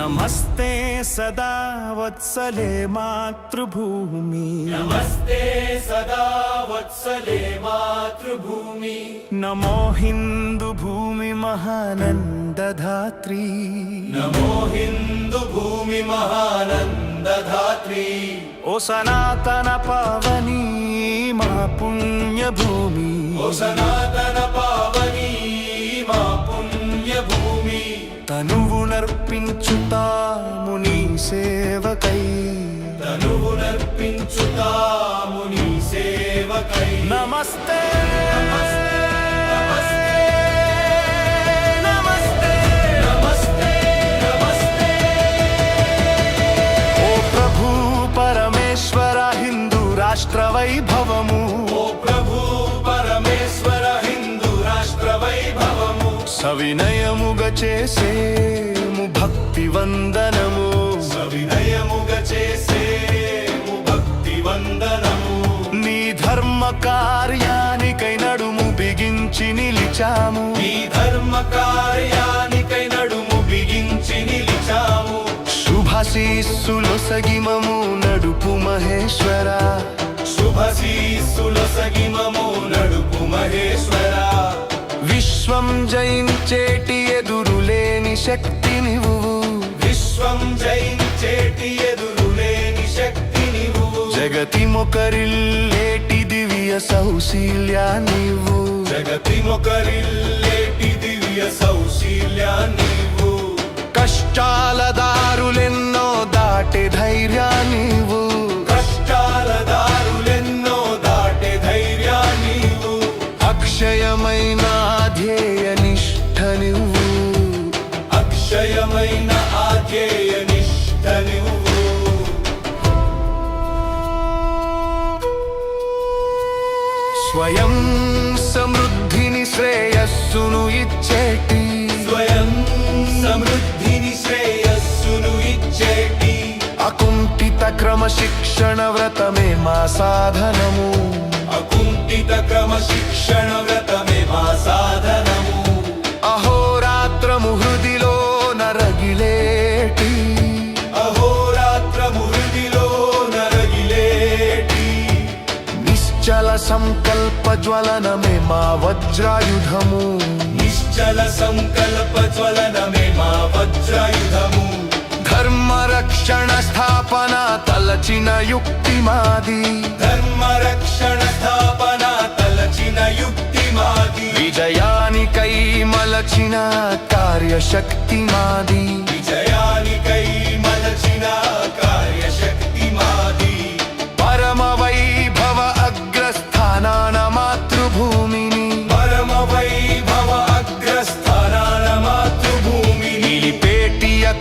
नमस्ते सदा वत्सले मातृभूमि। नमस्ते सदा वत्सले मातृभूमि। नमो हिन्दुभूमि महानन्दधात्री नमो हिन्दुभूमि ధాత్రీ ఓ సనాతన పవని మా పుణ్యభూమి. ఓ సనాతన పవని మా పుణ్యభూమి. తనువునర్పించుతాము ముని సేవకై. తనువు నర్పించుతా ముని సేవకై. నమస్తే రాష్ట్ర వైభవము ఓ ప్రభు పరమేశ్వర హిందూ రాష్ట్ర వైభవము సవినయముగ చేసేము భక్తి వందనము. సవినయముగ చేసేము భక్తి వందనము. నీ ధర్మ కార్యానికై నడుము బిగించి నిలిచాము. ఈ ధర్మ కార్యానికై నడుము బిగించి నిలిచాము. శుభశీస్సులు సగిమము నడుపు మహేశ్వర. శుభశీస్సుల సగిమము నడుపు మహేశ్వర విశ్వం జయించేటి ఎదురులేని శక్తినివు విశ్వం జయించేటి ఎదురులేని శక్తి నీవు. జగతి మొకరిల్లేటి దివ్య సౌశీల్యానివు జగతి మొకరిల్లేటి దివ్య సౌశీల్యా నీవు. కష్టాల దారులెన్నో దాటే ధైర్యానివు ధ్యేయ నిష్ఠ నువ్వు అక్షయమైన ఆధ్యేయ నిష్ఠ నువ్వు స్వయం సమృద్ధిని శ్రేయస్సును ఇచ్చేటి. స్వయం సమృద్ధిని శ్రేయస్సును ఇచ్చేటి. అకుంఠిత క్రమశిక్షణ వ్రతమే మా సాధనము. అకుంఠిత క్రమశిక్షణ వ్రతమే మా సాధనము సంకల్ప జ్వలనమే మా వజ్రాయుధము. నిశ్చల సంకల్ప జ్వలనమే మా వజ్రాయుధము. ధర్మ రక్షణ స్థాపన తలచిన యుక్తి మాది. ధర్మ రక్షణ స్థాపన తలచిన యుక్తి మాది. విజయానికై మలచిన కార్యశక్తి మాది.